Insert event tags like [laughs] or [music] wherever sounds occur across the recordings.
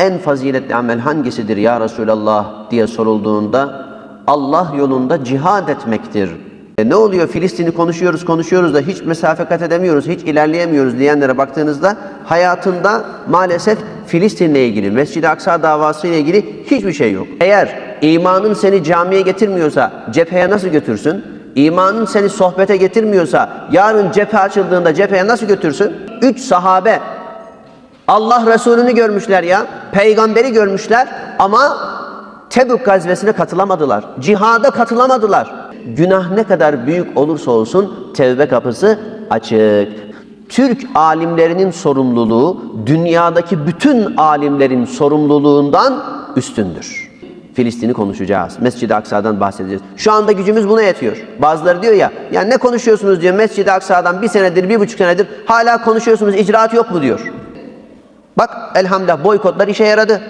en faziletli amel hangisidir ya Resulallah diye sorulduğunda Allah yolunda cihad etmektir. E ne oluyor Filistin'i konuşuyoruz konuşuyoruz da hiç mesafe kat edemiyoruz, hiç ilerleyemiyoruz diyenlere baktığınızda hayatında maalesef Filistin'le ilgili, Mescid-i Aksa davası ile ilgili hiçbir şey yok. Eğer imanın seni camiye getirmiyorsa cepheye nasıl götürsün? İmanın seni sohbete getirmiyorsa yarın cephe açıldığında cepheye nasıl götürsün? Üç sahabe Allah Resulü'nü görmüşler ya. Peygamberi görmüşler ama Tebük gazvesine katılamadılar. Cihada katılamadılar. Günah ne kadar büyük olursa olsun tevbe kapısı açık. Türk alimlerinin sorumluluğu dünyadaki bütün alimlerin sorumluluğundan üstündür. Filistin'i konuşacağız. Mescid-i Aksa'dan bahsedeceğiz. Şu anda gücümüz buna yetiyor. Bazıları diyor ya, ya ne konuşuyorsunuz diyor Mescid-i Aksa'dan bir senedir, bir buçuk senedir hala konuşuyorsunuz, icraat yok mu diyor. Bak elhamdülillah boykotlar işe yaradı.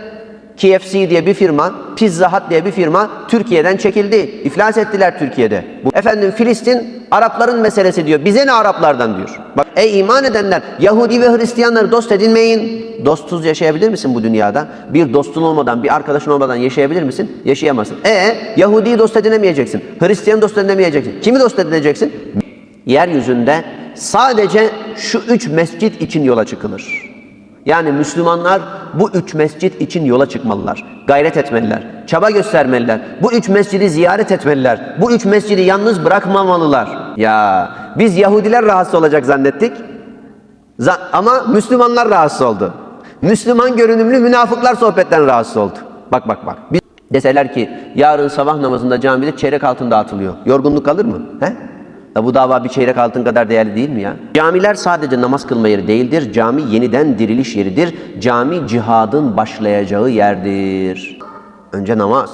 KFC diye bir firma, Pizza Hut diye bir firma Türkiye'den çekildi. İflas ettiler Türkiye'de. Bu, efendim Filistin Arapların meselesi diyor. Bize ne Araplardan diyor. Bak ey iman edenler Yahudi ve Hristiyanları dost edinmeyin. Dostsuz yaşayabilir misin bu dünyada? Bir dostun olmadan, bir arkadaşın olmadan yaşayabilir misin? Yaşayamazsın. E Yahudi'yi dost edinemeyeceksin. Hristiyan dost edinemeyeceksin. Kimi dost edineceksin? Yeryüzünde sadece şu üç mescit için yola çıkılır. Yani Müslümanlar bu üç mescit için yola çıkmalılar. Gayret etmeliler. Çaba göstermeliler. Bu üç mescidi ziyaret etmeliler. Bu üç mescidi yalnız bırakmamalılar. Ya biz Yahudiler rahatsız olacak zannettik. Za- ama Müslümanlar rahatsız oldu. Müslüman görünümlü münafıklar sohbetten rahatsız oldu. Bak bak bak. Biz deseler ki yarın sabah namazında camide çeyrek altın dağıtılıyor. Yorgunluk kalır mı? He? Ya bu dava bir çeyrek altın kadar değerli değil mi ya? Camiler sadece namaz kılma yeri değildir. Cami yeniden diriliş yeridir. Cami cihadın başlayacağı yerdir. Önce namaz.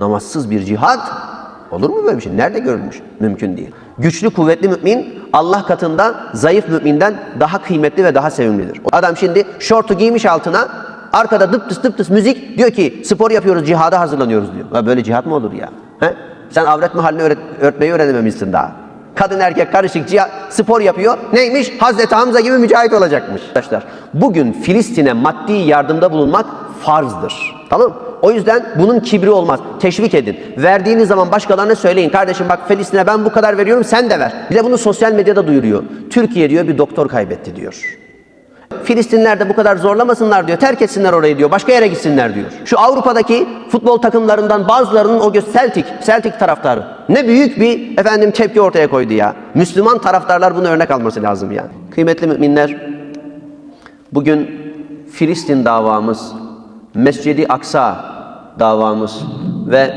Namazsız bir cihad olur mu böyle bir şey? Nerede görülmüş? Mümkün değil. Güçlü, kuvvetli mümin Allah katında zayıf müminden daha kıymetli ve daha sevimlidir. Adam şimdi şortu giymiş altına arkada dıp tıs dıp tıs müzik diyor ki spor yapıyoruz cihada hazırlanıyoruz diyor. Ya böyle cihat mı olur ya? He? Sen avret mahallini öğret, örtmeyi öğrenememişsin daha. Kadın erkek karışık spor yapıyor. Neymiş? Hazreti Hamza gibi mücahit olacakmış. Arkadaşlar bugün Filistin'e maddi yardımda bulunmak farzdır. Tamam? O yüzden bunun kibri olmaz. Teşvik edin. Verdiğiniz zaman başkalarına söyleyin. Kardeşim bak Filistin'e ben bu kadar veriyorum sen de ver. Bir de bunu sosyal medyada duyuruyor. Türkiye diyor bir doktor kaybetti diyor. Filistinler de bu kadar zorlamasınlar diyor. Terk etsinler orayı diyor. Başka yere gitsinler diyor. Şu Avrupa'daki futbol takımlarından bazılarının o göz Celtic, Celtic taraftarı. Ne büyük bir efendim tepki ortaya koydu ya. Müslüman taraftarlar bunu örnek alması lazım yani. Kıymetli müminler, bugün Filistin davamız, Mescidi Aksa davamız ve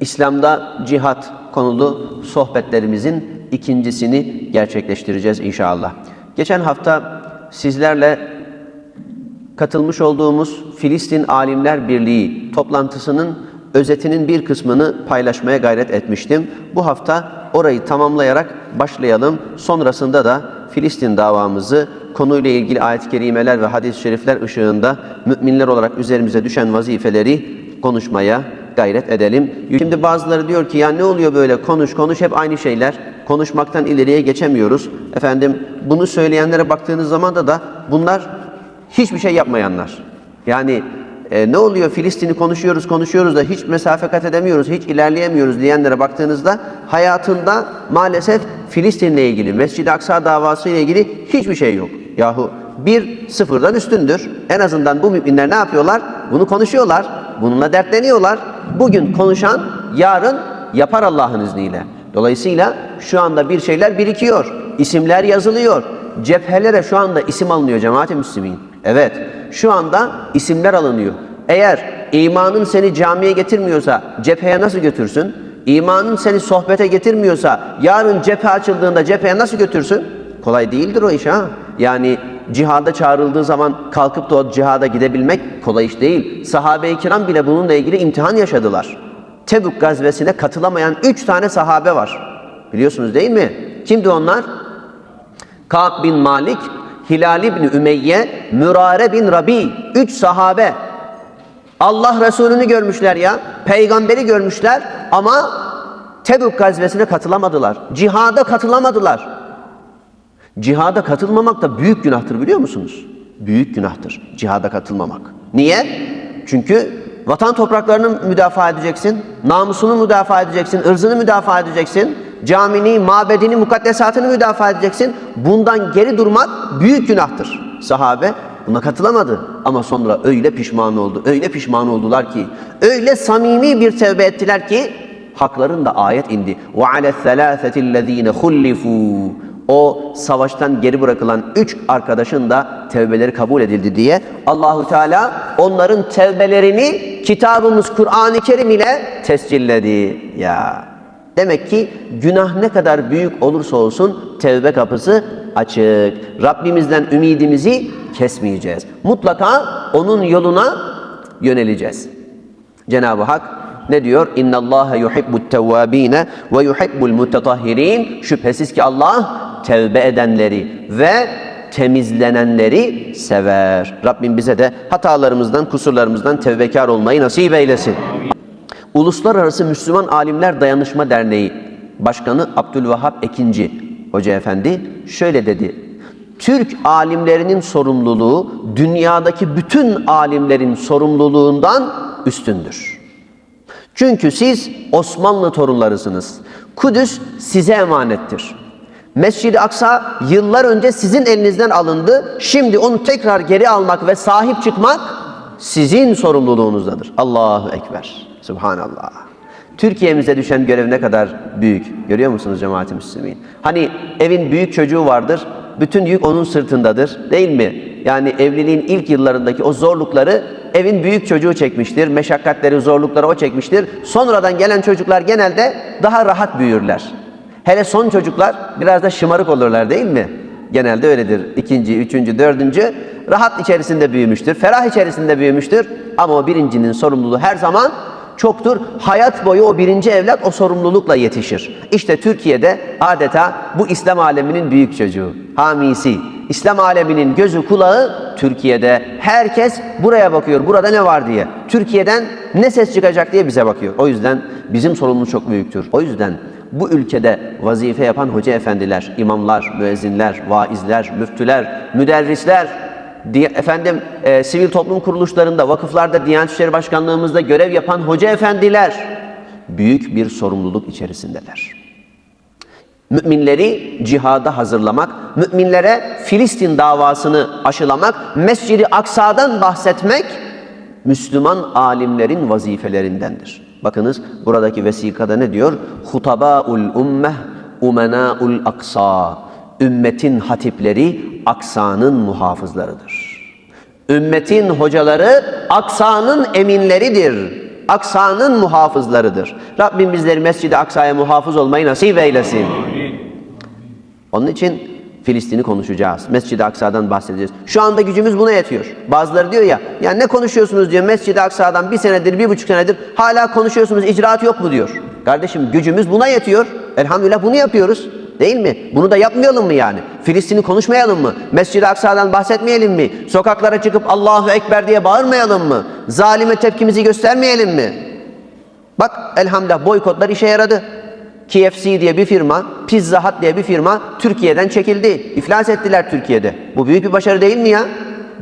İslam'da cihat konulu sohbetlerimizin ikincisini gerçekleştireceğiz inşallah. Geçen hafta sizlerle katılmış olduğumuz Filistin Alimler Birliği toplantısının özetinin bir kısmını paylaşmaya gayret etmiştim. Bu hafta orayı tamamlayarak başlayalım. Sonrasında da Filistin davamızı konuyla ilgili ayet-i kerimeler ve hadis-i şerifler ışığında müminler olarak üzerimize düşen vazifeleri konuşmaya gayret edelim. Şimdi bazıları diyor ki ya ne oluyor böyle konuş konuş hep aynı şeyler. Konuşmaktan ileriye geçemiyoruz. Efendim bunu söyleyenlere baktığınız zaman da da bunlar hiçbir şey yapmayanlar. Yani e, ne oluyor Filistin'i konuşuyoruz konuşuyoruz da hiç mesafe kat edemiyoruz, hiç ilerleyemiyoruz diyenlere baktığınızda hayatında maalesef Filistin'le ilgili, Mescid-i Aksa davası ile ilgili hiçbir şey yok. Yahu bir sıfırdan üstündür. En azından bu müminler ne yapıyorlar? Bunu konuşuyorlar. Bununla dertleniyorlar. Bugün konuşan yarın yapar Allah'ın izniyle. Dolayısıyla şu anda bir şeyler birikiyor. İsimler yazılıyor. Cephelere şu anda isim alınıyor cemaat-i müslimin. Evet, şu anda isimler alınıyor. Eğer imanın seni camiye getirmiyorsa cepheye nasıl götürsün? İmanın seni sohbete getirmiyorsa yarın cephe açıldığında cepheye nasıl götürsün? Kolay değildir o iş ha. Yani cihada çağrıldığı zaman kalkıp da o cihada gidebilmek kolay iş değil. Sahabe-i kiram bile bununla ilgili imtihan yaşadılar. Tebük gazvesine katılamayan üç tane sahabe var. Biliyorsunuz değil mi? Kimdi onlar? Ka'b bin Malik, Hilal bin Ümeyye, Mürare bin Rabi. Üç sahabe. Allah Resulü'nü görmüşler ya. Peygamberi görmüşler ama Tebük gazvesine katılamadılar. Cihada katılamadılar. Cihada katılmamak da büyük günahtır biliyor musunuz? Büyük günahtır cihada katılmamak. Niye? Çünkü vatan topraklarını müdafaa edeceksin, namusunu müdafaa edeceksin, ırzını müdafaa edeceksin, camini, mabedini, mukaddesatını müdafaa edeceksin. Bundan geri durmak büyük günahtır. Sahabe buna katılamadı ama sonra öyle pişman oldu, öyle pişman oldular ki, öyle samimi bir tevbe ettiler ki hakların da ayet indi. Ve ale selâfetillezîne hullifû. O savaştan geri bırakılan üç arkadaşın da tevbeleri kabul edildi diye Allahu Teala onların tevbelerini kitabımız Kur'an-ı Kerim ile tescilledi. Ya demek ki günah ne kadar büyük olursa olsun tevbe kapısı açık. Rabbimizden ümidimizi kesmeyeceğiz. Mutlaka onun yoluna yöneleceğiz. Cenab-ı Hak ne diyor? İnna Allah yuhibbut tevvabine ve yuhibbul mutatahhirin. Şüphesiz ki Allah tevbe edenleri ve temizlenenleri sever. Rabbim bize de hatalarımızdan, kusurlarımızdan tevbekar olmayı nasip eylesin. Uluslararası Müslüman Alimler Dayanışma Derneği Başkanı Abdülvahhab Ekinci Hoca Efendi şöyle dedi. Türk alimlerinin sorumluluğu dünyadaki bütün alimlerin sorumluluğundan üstündür. Çünkü siz Osmanlı torunlarısınız. Kudüs size emanettir. Mescid-i Aksa yıllar önce sizin elinizden alındı. Şimdi onu tekrar geri almak ve sahip çıkmak sizin sorumluluğunuzdadır. Allahu Ekber. Subhanallah. Türkiye'mize düşen görev ne kadar büyük. Görüyor musunuz cemaat-i müslümin? Hani evin büyük çocuğu vardır. Bütün yük onun sırtındadır. Değil mi? Yani evliliğin ilk yıllarındaki o zorlukları evin büyük çocuğu çekmiştir. Meşakkatleri, zorlukları o çekmiştir. Sonradan gelen çocuklar genelde daha rahat büyürler. Hele son çocuklar biraz da şımarık olurlar değil mi? Genelde öyledir. İkinci, üçüncü, dördüncü rahat içerisinde büyümüştür. Ferah içerisinde büyümüştür. Ama o birincinin sorumluluğu her zaman çoktur. Hayat boyu o birinci evlat o sorumlulukla yetişir. İşte Türkiye'de adeta bu İslam aleminin büyük çocuğu, hamisi. İslam aleminin gözü kulağı Türkiye'de. Herkes buraya bakıyor, burada ne var diye. Türkiye'den ne ses çıkacak diye bize bakıyor. O yüzden bizim sorumluluğumuz çok büyüktür. O yüzden bu ülkede vazife yapan hoca efendiler, imamlar, müezzinler, vaizler, müftüler, müderrisler, efendim e, sivil toplum kuruluşlarında, vakıflarda, Diyanet İşleri Başkanlığımızda görev yapan hoca efendiler büyük bir sorumluluk içerisindeler. Müminleri cihada hazırlamak, müminlere Filistin davasını aşılamak, Mescid-i Aksa'dan bahsetmek Müslüman alimlerin vazifelerindendir. Bakınız buradaki vesikada ne diyor? Hutabaul ummeh umenaul aksa. Ümmetin hatipleri Aksa'nın muhafızlarıdır. Ümmetin hocaları Aksa'nın eminleridir. Aksa'nın muhafızlarıdır. Rabbim bizleri Mescid-i Aksa'ya muhafız olmayı nasip eylesin. Onun için Filistin'i konuşacağız. Mescid-i Aksa'dan bahsedeceğiz. Şu anda gücümüz buna yetiyor. Bazıları diyor ya, ya ne konuşuyorsunuz diyor Mescid-i Aksa'dan bir senedir, bir buçuk senedir hala konuşuyorsunuz, icraat yok mu diyor. Kardeşim gücümüz buna yetiyor. Elhamdülillah bunu yapıyoruz. Değil mi? Bunu da yapmayalım mı yani? Filistin'i konuşmayalım mı? Mescid-i Aksa'dan bahsetmeyelim mi? Sokaklara çıkıp Allahu Ekber diye bağırmayalım mı? Zalime tepkimizi göstermeyelim mi? Bak elhamdülillah boykotlar işe yaradı. KFC diye bir firma, Pizza Hut diye bir firma Türkiye'den çekildi. İflas ettiler Türkiye'de. Bu büyük bir başarı değil mi ya?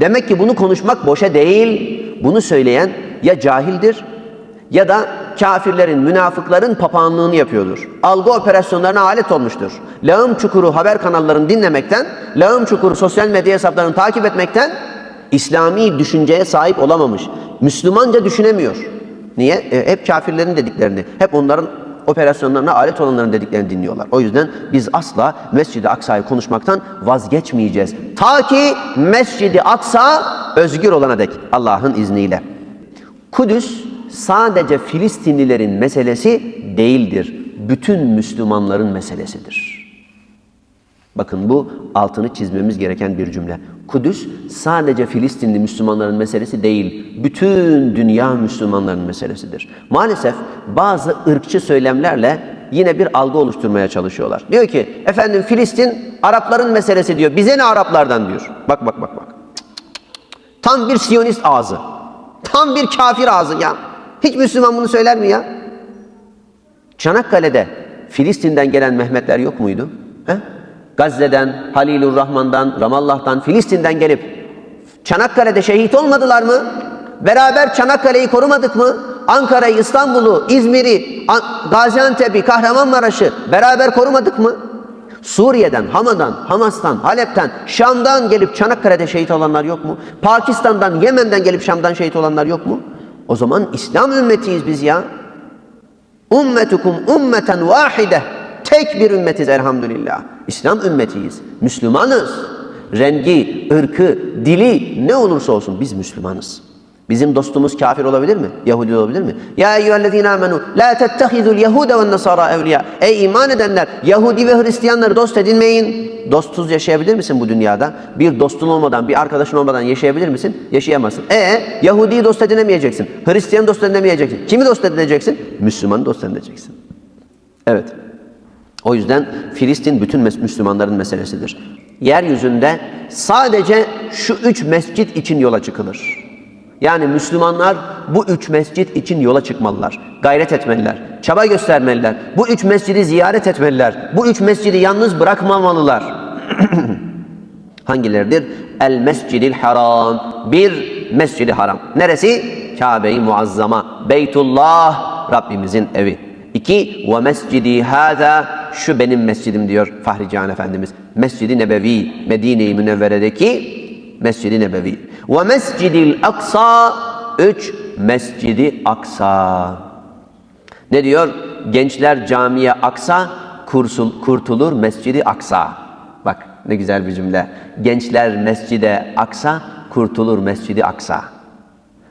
Demek ki bunu konuşmak boşa değil. Bunu söyleyen ya cahildir ya da kafirlerin, münafıkların papağanlığını yapıyordur. Algı operasyonlarına alet olmuştur. Lağım çukuru haber kanallarını dinlemekten, lağım çukuru sosyal medya hesaplarını takip etmekten İslami düşünceye sahip olamamış. Müslümanca düşünemiyor. Niye? E, hep kafirlerin dediklerini, hep onların operasyonlarına alet olanların dediklerini dinliyorlar. O yüzden biz asla Mescid-i Aksa'yı konuşmaktan vazgeçmeyeceğiz. Ta ki Mescid-i Aksa özgür olana dek Allah'ın izniyle. Kudüs sadece Filistinlilerin meselesi değildir. Bütün Müslümanların meselesidir. Bakın bu altını çizmemiz gereken bir cümle. Kudüs sadece Filistinli Müslümanların meselesi değil, bütün dünya Müslümanların meselesidir. Maalesef bazı ırkçı söylemlerle yine bir algı oluşturmaya çalışıyorlar. Diyor ki, efendim Filistin Arapların meselesi diyor, bize ne Araplardan diyor. Bak bak bak bak. Tam bir Siyonist ağzı. Tam bir kafir ağzı ya. Hiç Müslüman bunu söyler mi ya? Çanakkale'de Filistin'den gelen Mehmetler yok muydu? He? Gazze'den, Halilur Rahman'dan, Ramallah'tan, Filistin'den gelip Çanakkale'de şehit olmadılar mı? Beraber Çanakkale'yi korumadık mı? Ankara'yı, İstanbul'u, İzmir'i, An- Gaziantep'i, Kahramanmaraş'ı beraber korumadık mı? Suriye'den, Hama'dan, Hamas'tan, Halep'ten, Şam'dan gelip Çanakkale'de şehit olanlar yok mu? Pakistan'dan, Yemen'den gelip Şam'dan şehit olanlar yok mu? O zaman İslam ümmetiyiz biz ya. Ummetukum ummeten vahide. Tek bir ümmetiz elhamdülillah. İslam ümmetiyiz. Müslümanız. Rengi, ırkı, dili ne olursa olsun biz Müslümanız. Bizim dostumuz kafir olabilir mi? Yahudi olabilir mi? Ya eyyühellezine amenu la tettehizul yehude ve nasara evliya. Ey iman edenler Yahudi ve Hristiyanları dost edinmeyin. Dostsuz yaşayabilir misin bu dünyada? Bir dostun olmadan, bir arkadaşın olmadan yaşayabilir misin? Yaşayamazsın. E Yahudi'yi dost edinemeyeceksin. Hristiyan dost edinemeyeceksin. Kimi dost edineceksin? Müslümanı dost edineceksin. Evet. O yüzden Filistin bütün Müslümanların meselesidir. Yeryüzünde sadece şu üç mescit için yola çıkılır. Yani Müslümanlar bu üç mescit için yola çıkmalılar. Gayret etmeliler. Çaba göstermeliler. Bu üç mescidi ziyaret etmeliler. Bu üç mescidi yalnız bırakmamalılar. [clears throat] Hangileridir? El Mescidil Haram. Bir Mescidi Haram. Neresi? Kabe-i Muazzama. Beytullah. Rabbimizin evi. İki, ve mescidi hâzâ, şu benim mescidim diyor Fahri Can Efendimiz. Mescidi Nebevi, Medine-i Münevvere'deki Mescidi Nebevi. Ve mescidil aksa, üç, Mescidi Aksa. Ne diyor? Gençler camiye aksa, kursul, kurtulur Mescidi Aksa. Bak ne güzel bir cümle. Gençler mescide aksa, kurtulur Mescidi Aksa.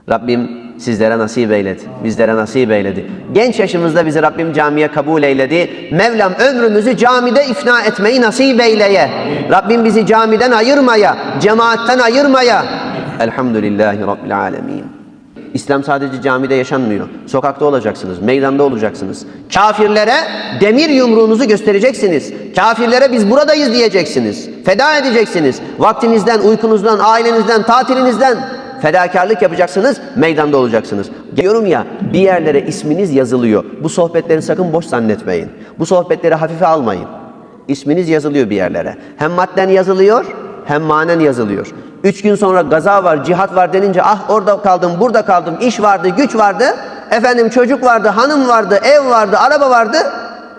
Rabbim sizlere nasip eyledi. Bizlere nasip eyledi. Genç yaşımızda bizi Rabbim camiye kabul eyledi. Mevlam ömrümüzü camide ifna etmeyi nasip eyleye. Rabbim bizi camiden ayırmaya, cemaatten ayırmaya. Elhamdülillahi Rabbil alemin. İslam sadece camide yaşanmıyor. Sokakta olacaksınız, meydanda olacaksınız. Kafirlere demir yumruğunuzu göstereceksiniz. Kafirlere biz buradayız diyeceksiniz. Feda edeceksiniz. Vaktinizden, uykunuzdan, ailenizden, tatilinizden fedakarlık yapacaksınız, meydanda olacaksınız. Diyorum ya bir yerlere isminiz yazılıyor. Bu sohbetleri sakın boş zannetmeyin. Bu sohbetleri hafife almayın. İsminiz yazılıyor bir yerlere. Hem madden yazılıyor hem manen yazılıyor. Üç gün sonra gaza var, cihat var denince ah orada kaldım, burada kaldım, iş vardı, güç vardı. Efendim çocuk vardı, hanım vardı, ev vardı, araba vardı.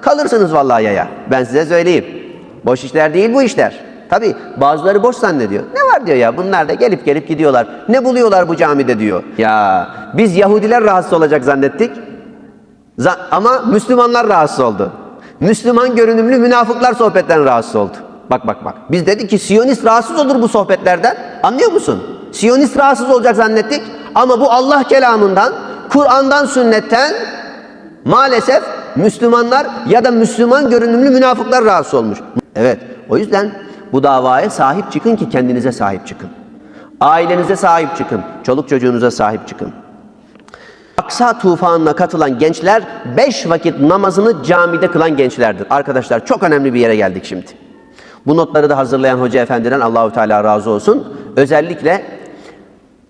Kalırsınız vallahi yaya. Ben size söyleyeyim. Boş işler değil bu işler. Tabi bazıları boş zannediyor. Ne var diyor ya bunlar da gelip gelip gidiyorlar. Ne buluyorlar bu camide diyor. Ya biz Yahudiler rahatsız olacak zannettik. Za- ama Müslümanlar rahatsız oldu. Müslüman görünümlü münafıklar sohbetten rahatsız oldu. Bak bak bak. Biz dedik ki Siyonist rahatsız olur bu sohbetlerden. Anlıyor musun? Siyonist rahatsız olacak zannettik. Ama bu Allah kelamından, Kur'an'dan, sünnetten maalesef Müslümanlar ya da Müslüman görünümlü münafıklar rahatsız olmuş. Evet. O yüzden bu davaya sahip çıkın ki kendinize sahip çıkın. Ailenize sahip çıkın. Çoluk çocuğunuza sahip çıkın. Aksa tufanına katılan gençler beş vakit namazını camide kılan gençlerdir. Arkadaşlar çok önemli bir yere geldik şimdi. Bu notları da hazırlayan hoca efendiden Allahu Teala razı olsun. Özellikle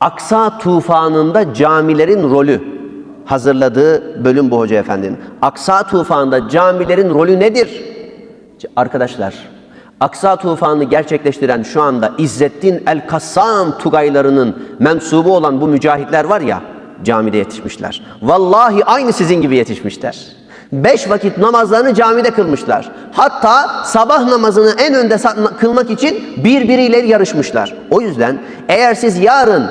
Aksa tufanında camilerin rolü hazırladığı bölüm bu hoca efendinin. Aksa tufanında camilerin rolü nedir? Arkadaşlar, Aksa tufanını gerçekleştiren şu anda İzzettin el-Kassam Tugaylarının mensubu olan bu mücahitler var ya, camide yetişmişler. Vallahi aynı sizin gibi yetişmişler. Beş vakit namazlarını camide kılmışlar. Hatta sabah namazını en önde kılmak için birbiriyle yarışmışlar. O yüzden eğer siz yarın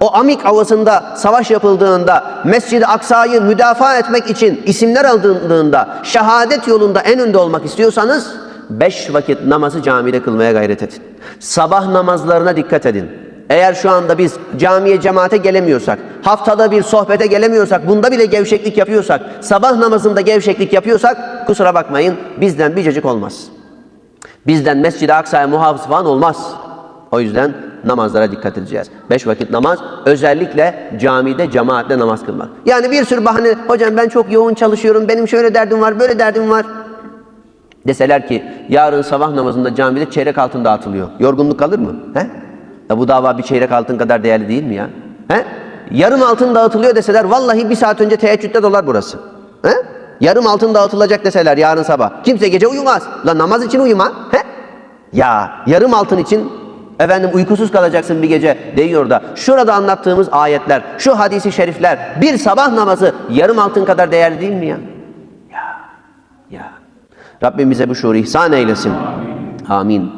o Amik havasında savaş yapıldığında, Mescid-i Aksa'yı müdafaa etmek için isimler alındığında, şehadet yolunda en önde olmak istiyorsanız, beş vakit namazı camide kılmaya gayret edin. Sabah namazlarına dikkat edin. Eğer şu anda biz camiye cemaate gelemiyorsak, haftada bir sohbete gelemiyorsak, bunda bile gevşeklik yapıyorsak, sabah namazında gevşeklik yapıyorsak, kusura bakmayın bizden bir cacık olmaz. Bizden Mescid-i Aksa'ya muhafız falan olmaz. O yüzden namazlara dikkat edeceğiz. Beş vakit namaz özellikle camide cemaatle namaz kılmak. Yani bir sürü bahane hocam ben çok yoğun çalışıyorum benim şöyle derdim var böyle derdim var. Deseler ki yarın sabah namazında camide çeyrek altın dağıtılıyor. Yorgunluk kalır mı? He? Ya bu dava bir çeyrek altın kadar değerli değil mi ya? He? Yarım altın dağıtılıyor deseler vallahi bir saat önce teheccüde dolar burası. He? Yarım altın dağıtılacak deseler yarın sabah. Kimse gece uyumaz. La namaz için uyuma. He? Ya yarım altın için Efendim uykusuz kalacaksın bir gece değiyor da şurada anlattığımız ayetler, şu hadisi şerifler bir sabah namazı yarım altın kadar değerli değil mi ya? Ya, ya. Rabbim bize bu şuuru ihsan eylesin. Amin.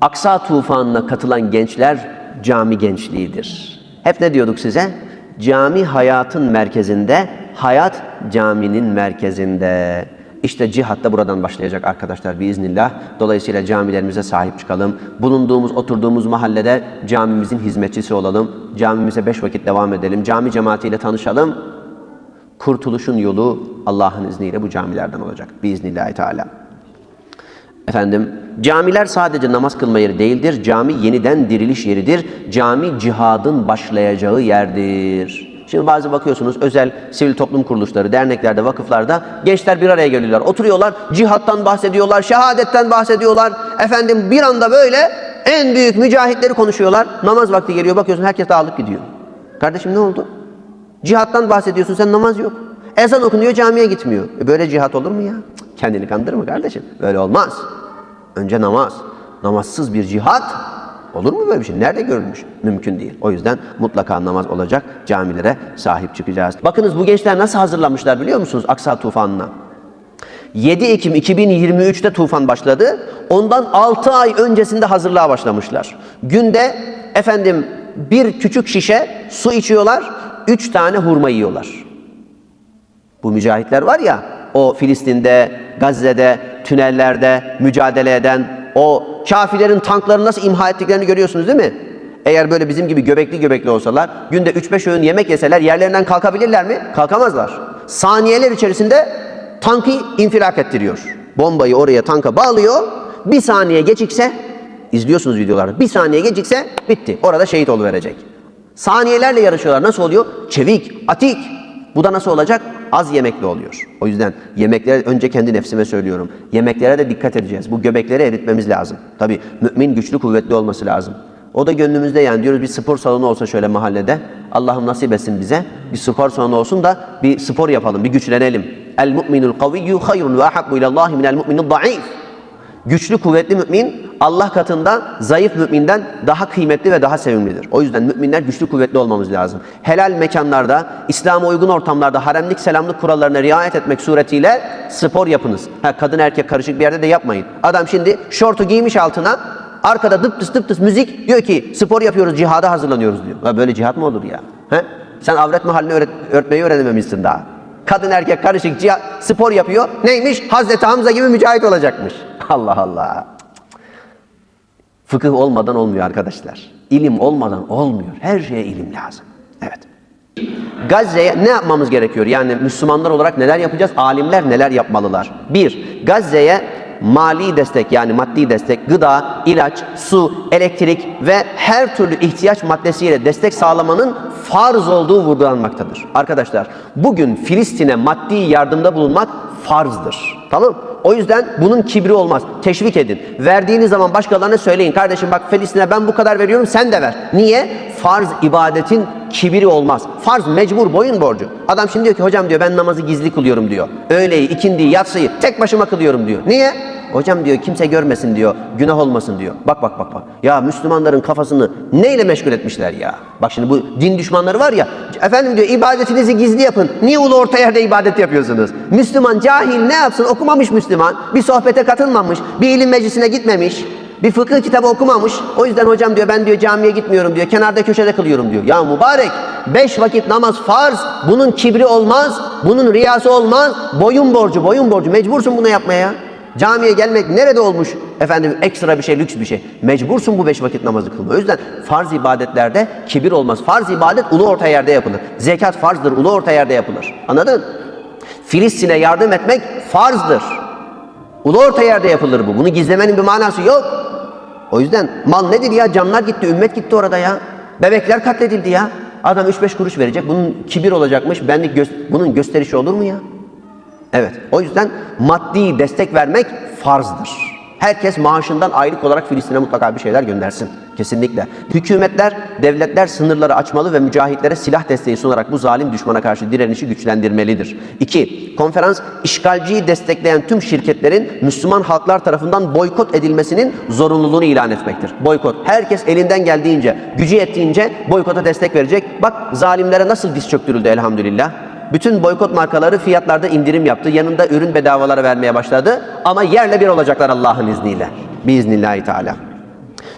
Aksa tufanına katılan gençler cami gençliğidir. Hep ne diyorduk size? Cami hayatın merkezinde, hayat caminin merkezinde. İşte cihat da buradan başlayacak arkadaşlar biiznillah. Dolayısıyla camilerimize sahip çıkalım. Bulunduğumuz, oturduğumuz mahallede camimizin hizmetçisi olalım. Camimize beş vakit devam edelim. Cami cemaatiyle tanışalım. Kurtuluşun yolu Allah'ın izniyle bu camilerden olacak. Biiznillahü teala. Efendim, camiler sadece namaz kılma yeri değildir. Cami yeniden diriliş yeridir. Cami cihadın başlayacağı yerdir. Şimdi bazı bakıyorsunuz özel sivil toplum kuruluşları, derneklerde, vakıflarda gençler bir araya geliyorlar. Oturuyorlar, cihattan bahsediyorlar, şehadetten bahsediyorlar. Efendim bir anda böyle en büyük mücahitleri konuşuyorlar. Namaz vakti geliyor bakıyorsun herkes dağılıp gidiyor. Kardeşim ne oldu? Cihattan bahsediyorsun sen namaz yok. Ezan okunuyor camiye gitmiyor. E böyle cihat olur mu ya? Kendini kandırma kardeşim. Böyle olmaz. Önce namaz. Namazsız bir cihat olur mu böyle bir şey? Nerede görülmüş? Mümkün değil. O yüzden mutlaka namaz olacak. Camilere sahip çıkacağız. Bakınız bu gençler nasıl hazırlanmışlar biliyor musunuz? Aksa tufanına. 7 Ekim 2023'te tufan başladı. Ondan 6 ay öncesinde hazırlığa başlamışlar. Günde efendim bir küçük şişe su içiyorlar, 3 tane hurma yiyorlar. Bu mücahitler var ya, o Filistin'de, Gazze'de, tünellerde mücadele eden, o kafirlerin tankları nasıl imha ettiklerini görüyorsunuz değil mi? Eğer böyle bizim gibi göbekli göbekli olsalar, günde 3-5 öğün yemek yeseler yerlerinden kalkabilirler mi? Kalkamazlar. Saniyeler içerisinde tankı infilak ettiriyor. Bombayı oraya tanka bağlıyor. Bir saniye gecikse, izliyorsunuz videolarda, bir saniye gecikse bitti. Orada şehit verecek. Saniyelerle yarışıyorlar. Nasıl oluyor? Çevik, atik. Bu da nasıl olacak? Az yemekli oluyor. O yüzden yemeklere önce kendi nefsime söylüyorum. Yemeklere de dikkat edeceğiz. Bu göbekleri eritmemiz lazım. Tabii mümin güçlü kuvvetli olması lazım. O da gönlümüzde yani diyoruz bir spor salonu olsa şöyle mahallede. Allah'ım nasip etsin bize. Bir spor salonu olsun da bir spor yapalım, bir güçlenelim. El mu'minul kaviyyu hayrun ve ahabbu ilallahi minel mu'minul zayıf. Güçlü, kuvvetli mümin Allah katında zayıf müminden daha kıymetli ve daha sevimlidir. O yüzden müminler güçlü, kuvvetli olmamız lazım. Helal mekanlarda, İslam'a uygun ortamlarda haremlik, selamlık kurallarına riayet etmek suretiyle spor yapınız. Ha, kadın erkek karışık bir yerde de yapmayın. Adam şimdi şortu giymiş altına, arkada dıptıs dıptıs müzik diyor ki spor yapıyoruz, cihada hazırlanıyoruz diyor. Ha, böyle cihat mı olur ya? He? Sen avret mahallini öğret, örtmeyi öğrenememişsin daha. Kadın erkek karışık cihat, spor yapıyor. Neymiş? Hazreti Hamza gibi mücahit olacakmış. [laughs] Allah Allah. Fıkıh olmadan olmuyor arkadaşlar. İlim olmadan olmuyor. Her şeye ilim lazım. Evet. Gazze'ye ne yapmamız gerekiyor? Yani Müslümanlar olarak neler yapacağız? Alimler neler yapmalılar? Bir, Gazze'ye mali destek yani maddi destek, gıda, ilaç, su, elektrik ve her türlü ihtiyaç maddesiyle destek sağlamanın farz olduğu vurgulanmaktadır. Arkadaşlar bugün Filistin'e maddi yardımda bulunmak farzdır. Tamam O yüzden bunun kibri olmaz. Teşvik edin. Verdiğiniz zaman başkalarına söyleyin. Kardeşim bak Filistin'e ben bu kadar veriyorum sen de ver. Niye? Farz ibadetin kibiri olmaz. Farz mecbur boyun borcu. Adam şimdi diyor ki hocam diyor ben namazı gizli kılıyorum diyor. Öğleyi, ikindiyi, yatsıyı tek başıma kılıyorum diyor. Niye? Hocam diyor kimse görmesin diyor. Günah olmasın diyor. Bak bak bak bak. Ya Müslümanların kafasını neyle meşgul etmişler ya? Bak şimdi bu din düşmanları var ya. Efendim diyor ibadetinizi gizli yapın. Niye ulu orta yerde ibadet yapıyorsunuz? Müslüman cahil ne yapsın? Okumamış Müslüman. Bir sohbete katılmamış. Bir ilim meclisine gitmemiş. Bir fıkıh kitabı okumamış. O yüzden hocam diyor ben diyor camiye gitmiyorum diyor. Kenarda köşede kılıyorum diyor. Ya mübarek beş vakit namaz farz. Bunun kibri olmaz. Bunun riyası olmaz. Boyun borcu boyun borcu. Mecbursun bunu yapmaya ya. Camiye gelmek nerede olmuş? Efendim ekstra bir şey, lüks bir şey. Mecbursun bu beş vakit namazı kılma. O yüzden farz ibadetlerde kibir olmaz. Farz ibadet ulu orta yerde yapılır. Zekat farzdır, ulu orta yerde yapılır. Anladın? Filistin'e yardım etmek farzdır. Ulu orta yerde yapılır bu. Bunu gizlemenin bir manası yok. O yüzden mal nedir ya? Canlar gitti, ümmet gitti orada ya. Bebekler katledildi ya. Adam 3-5 kuruş verecek. Bunun kibir olacakmış. Benlik gö bunun gösterişi olur mu ya? Evet. O yüzden maddi destek vermek farzdır. Herkes maaşından aylık olarak Filistin'e mutlaka bir şeyler göndersin. Kesinlikle. Hükümetler, devletler sınırları açmalı ve mücahitlere silah desteği sunarak bu zalim düşmana karşı direnişi güçlendirmelidir. 2. Konferans, işgalciyi destekleyen tüm şirketlerin Müslüman halklar tarafından boykot edilmesinin zorunluluğunu ilan etmektir. Boykot. Herkes elinden geldiğince, gücü yettiğince boykota destek verecek. Bak zalimlere nasıl diz çöktürüldü elhamdülillah. Bütün boykot markaları fiyatlarda indirim yaptı. Yanında ürün bedavalara vermeye başladı. Ama yerle bir olacaklar Allah'ın izniyle. Biiznillahü teala.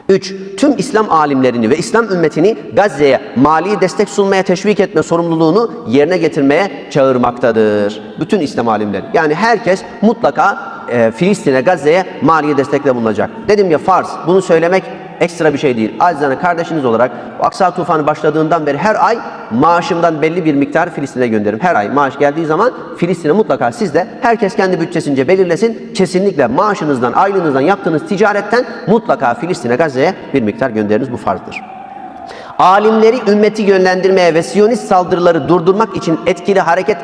3. Tüm İslam alimlerini ve İslam ümmetini Gazze'ye mali destek sunmaya teşvik etme sorumluluğunu yerine getirmeye çağırmaktadır. Bütün İslam alimleri. Yani herkes mutlaka e, Filistin'e, Gazze'ye mali destekle bulunacak. Dedim ya farz. Bunu söylemek ekstra bir şey değil. Acizane kardeşiniz olarak Aksa tufanı başladığından beri her ay maaşımdan belli bir miktar Filistin'e gönderirim. Her ay maaş geldiği zaman Filistin'e mutlaka siz de herkes kendi bütçesince belirlesin. Kesinlikle maaşınızdan, aylığınızdan yaptığınız ticaretten mutlaka Filistin'e, Gazze'ye bir miktar gönderiniz. Bu farzdır. Alimleri ümmeti yönlendirmeye ve Siyonist saldırıları durdurmak için etkili hareket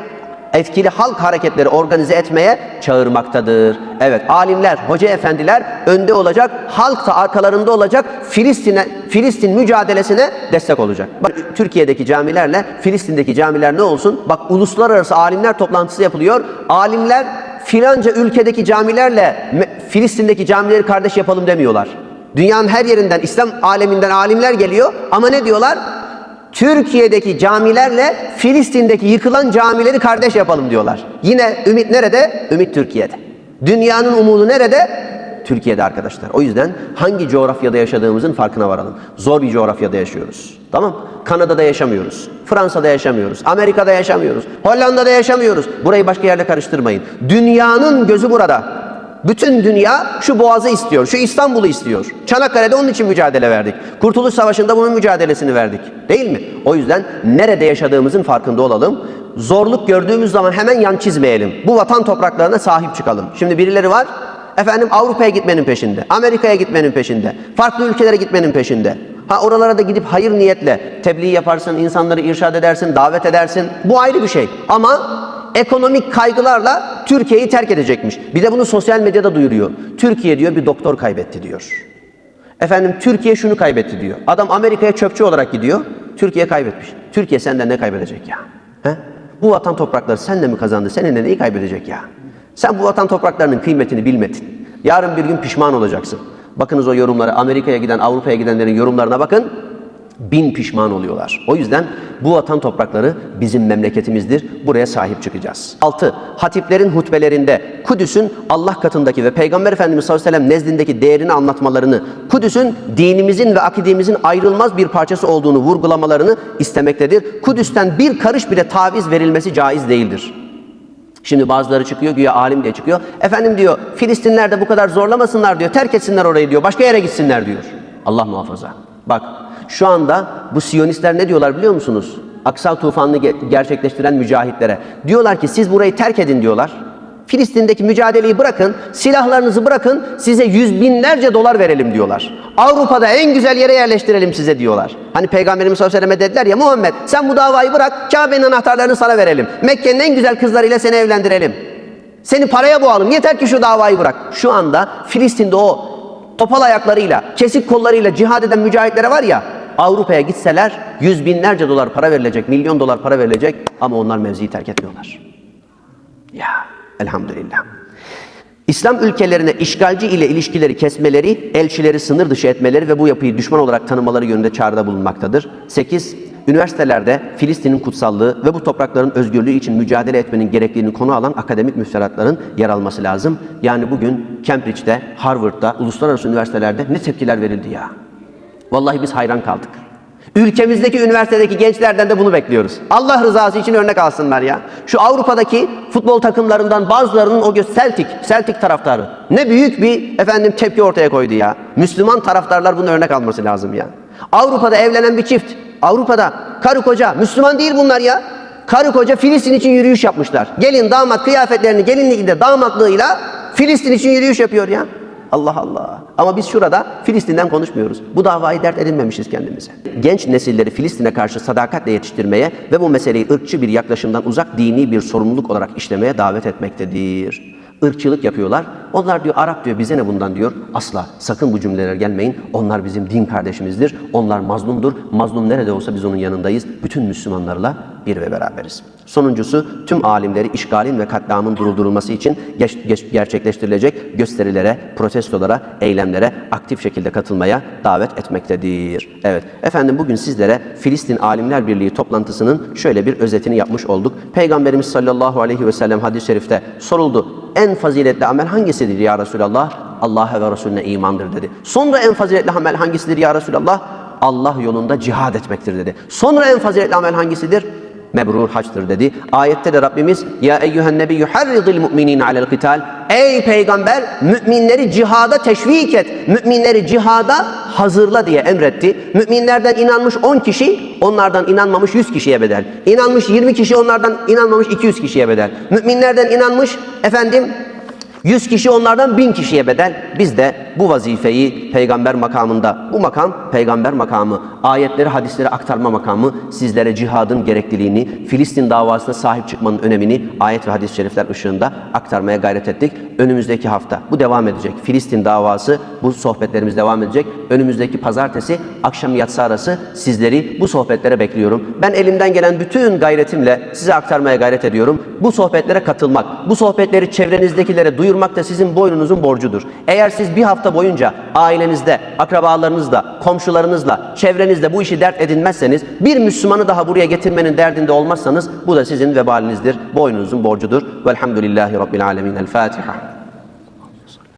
etkili halk hareketleri organize etmeye çağırmaktadır. Evet, alimler, hoca efendiler önde olacak, halk da arkalarında olacak. Filistin'e Filistin mücadelesine destek olacak. Bak Türkiye'deki camilerle Filistin'deki camiler ne olsun? Bak uluslararası alimler toplantısı yapılıyor. Alimler filanca ülkedeki camilerle Filistin'deki camileri kardeş yapalım demiyorlar. Dünyanın her yerinden, İslam aleminden alimler geliyor ama ne diyorlar? Türkiye'deki camilerle Filistin'deki yıkılan camileri kardeş yapalım diyorlar. Yine ümit nerede? Ümit Türkiye'de. Dünyanın umudu nerede? Türkiye'de arkadaşlar. O yüzden hangi coğrafyada yaşadığımızın farkına varalım. Zor bir coğrafyada yaşıyoruz. Tamam? Kanada'da yaşamıyoruz. Fransa'da yaşamıyoruz. Amerika'da yaşamıyoruz. Hollanda'da yaşamıyoruz. Burayı başka yerle karıştırmayın. Dünyanın gözü burada. Bütün dünya şu boğazı istiyor, şu İstanbul'u istiyor. Çanakkale'de onun için mücadele verdik. Kurtuluş Savaşı'nda bunun mücadelesini verdik. Değil mi? O yüzden nerede yaşadığımızın farkında olalım. Zorluk gördüğümüz zaman hemen yan çizmeyelim. Bu vatan topraklarına sahip çıkalım. Şimdi birileri var, efendim Avrupa'ya gitmenin peşinde, Amerika'ya gitmenin peşinde, farklı ülkelere gitmenin peşinde. Ha oralara da gidip hayır niyetle tebliğ yaparsın, insanları irşad edersin, davet edersin. Bu ayrı bir şey. Ama ekonomik kaygılarla Türkiye'yi terk edecekmiş. Bir de bunu sosyal medyada duyuruyor. Türkiye diyor bir doktor kaybetti diyor. Efendim Türkiye şunu kaybetti diyor. Adam Amerika'ya çöpçü olarak gidiyor. Türkiye kaybetmiş. Türkiye senden ne kaybedecek ya? He? Bu vatan toprakları senle mi kazandı? Seninle neyi kaybedecek ya? Sen bu vatan topraklarının kıymetini bilmedin. Yarın bir gün pişman olacaksın. Bakınız o yorumlara, Amerika'ya giden, Avrupa'ya gidenlerin yorumlarına bakın bin pişman oluyorlar. O yüzden bu vatan toprakları bizim memleketimizdir. Buraya sahip çıkacağız. 6. Hatiplerin hutbelerinde Kudüs'ün Allah katındaki ve Peygamber Efendimiz sallallahu aleyhi ve sellem nezdindeki değerini anlatmalarını, Kudüs'ün dinimizin ve akidemizin ayrılmaz bir parçası olduğunu vurgulamalarını istemektedir. Kudüs'ten bir karış bile taviz verilmesi caiz değildir. Şimdi bazıları çıkıyor güya alim diye çıkıyor. Efendim diyor Filistinler de bu kadar zorlamasınlar diyor. Terk etsinler orayı diyor. Başka yere gitsinler diyor. Allah muhafaza. Bak şu anda bu Siyonistler ne diyorlar biliyor musunuz? Aksa tufanını ge- gerçekleştiren mücahitlere. Diyorlar ki siz burayı terk edin diyorlar. Filistin'deki mücadeleyi bırakın, silahlarınızı bırakın, size yüz binlerce dolar verelim diyorlar. Avrupa'da en güzel yere yerleştirelim size diyorlar. Hani Peygamberimiz sallallahu aleyhi ve dediler ya Muhammed sen bu davayı bırak, Kabe'nin anahtarlarını sana verelim. Mekke'nin en güzel kızlarıyla seni evlendirelim. Seni paraya boğalım, yeter ki şu davayı bırak. Şu anda Filistin'de o topal ayaklarıyla, kesik kollarıyla cihad eden mücahitlere var ya, Avrupa'ya gitseler yüz binlerce dolar para verilecek, milyon dolar para verilecek ama onlar mevziyi terk etmiyorlar. Ya elhamdülillah. İslam ülkelerine işgalci ile ilişkileri kesmeleri, elçileri sınır dışı etmeleri ve bu yapıyı düşman olarak tanımaları yönünde çağrıda bulunmaktadır. 8. Üniversitelerde Filistin'in kutsallığı ve bu toprakların özgürlüğü için mücadele etmenin gerekliliğini konu alan akademik müfredatların yer alması lazım. Yani bugün Cambridge'de, Harvard'da, uluslararası üniversitelerde ne tepkiler verildi ya. Vallahi biz hayran kaldık. Ülkemizdeki üniversitedeki gençlerden de bunu bekliyoruz. Allah rızası için örnek alsınlar ya. Şu Avrupa'daki futbol takımlarından bazılarının o göz Celtic, Celtic taraftarı. Ne büyük bir efendim tepki ortaya koydu ya. Müslüman taraftarlar bunu örnek alması lazım ya. Avrupa'da evlenen bir çift. Avrupa'da karı koca Müslüman değil bunlar ya. Karı koca Filistin için yürüyüş yapmışlar. Gelin damat kıyafetlerini gelinliğinde damatlığıyla Filistin için yürüyüş yapıyor ya. Allah Allah. Ama biz şurada Filistin'den konuşmuyoruz. Bu davayı dert edinmemişiz kendimize. Genç nesilleri Filistin'e karşı sadakatle yetiştirmeye ve bu meseleyi ırkçı bir yaklaşımdan uzak dini bir sorumluluk olarak işlemeye davet etmektedir. Irkçılık yapıyorlar. Onlar diyor Arap diyor bize ne bundan diyor. Asla sakın bu cümleler gelmeyin. Onlar bizim din kardeşimizdir. Onlar mazlumdur. Mazlum nerede olsa biz onun yanındayız. Bütün Müslümanlarla bir ve beraberiz. Sonuncusu tüm alimleri işgalin ve katliamın durdurulması için geç- geç- gerçekleştirilecek gösterilere, protestolara, eylemlere aktif şekilde katılmaya davet etmektedir. Evet efendim bugün sizlere Filistin Alimler Birliği toplantısının şöyle bir özetini yapmış olduk. Peygamberimiz sallallahu aleyhi ve sellem hadis-i şerifte soruldu. En faziletli amel hangisidir ya Resulallah? Allah'a ve Resulüne imandır dedi. Sonra en faziletli amel hangisidir ya Resulallah? Allah yolunda cihad etmektir dedi. Sonra en faziletli amel hangisidir? Mebrur haçtır dedi. Ayette de Rabbimiz ya eyyühen nebiyyü harridil mu'minin alel kıtal. Ey peygamber müminleri cihada teşvik et. Müminleri cihada hazırla diye emretti. Müminlerden inanmış 10 kişi onlardan inanmamış 100 kişiye bedel. İnanmış 20 kişi onlardan inanmamış 200 kişiye bedel. Müminlerden inanmış efendim 100 kişi onlardan 1000 kişiye bedel. Biz de bu vazifeyi peygamber makamında, bu makam peygamber makamı, ayetleri, hadisleri aktarma makamı sizlere cihadın gerekliliğini, Filistin davasına sahip çıkmanın önemini ayet ve hadis-i şerifler ışığında aktarmaya gayret ettik. Önümüzdeki hafta bu devam edecek. Filistin davası bu sohbetlerimiz devam edecek. Önümüzdeki pazartesi akşam yatsı arası sizleri bu sohbetlere bekliyorum. Ben elimden gelen bütün gayretimle size aktarmaya gayret ediyorum. Bu sohbetlere katılmak, bu sohbetleri çevrenizdekilere duyurmak da sizin boynunuzun borcudur. Eğer siz bir hafta boyunca ailenizde, akrabalarınızla, komşularınızla, çevrenizde bu işi dert edinmezseniz, bir Müslümanı daha buraya getirmenin derdinde olmazsanız bu da sizin vebalinizdir, boynunuzun borcudur. Velhamdülillahi Rabbil Alemin. El Fatiha.